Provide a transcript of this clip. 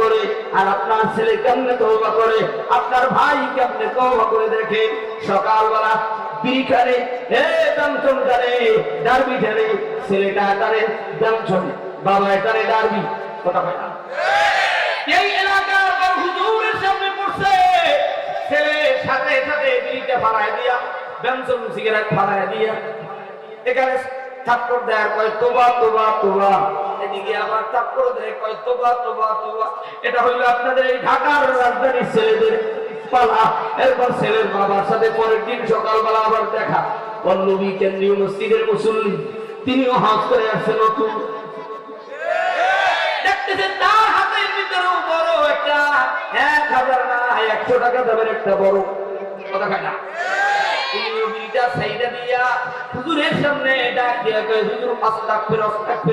করে আপনার ছেলে কেমনে করে, আপনার ভাই কেমনে তওবা করে দেখে? সকালবেলা বিখানে এ দামচন টানে ডারবি টানে ছেলেটা টানে দামচন বাবা টানে ডারবি। কথা না। এই এলাকার বড় সাথে সাথে বিড়িটা ফাড়ায় দিয়া বেনসন সিগারেট ফাড়ায় দিয়া, এখানে দেয় কয়, তোবা তোবা তোবা। এদিকে আবার দেয়, কয়, তোবা তোবা তোবা। এটা হইল আপনাদের এই ঢাকার রাজধানীর ছেলেদের পালা। এরপর ছেলের বাবার সাথে পরের দিন সকালবেলা আবার দেখা। পল্লবী কেন্দ্রীয় মসজিদের মুসল্লি, তিনিও হাত করে আসছে নতুন বড় একটা এক হাজার না, একশো টাকা দামের একটা বড়। কথা না? দিয়া সামনে ডাক দিয়া কয় হুজুর আস্তাগফির আস্তাগফির।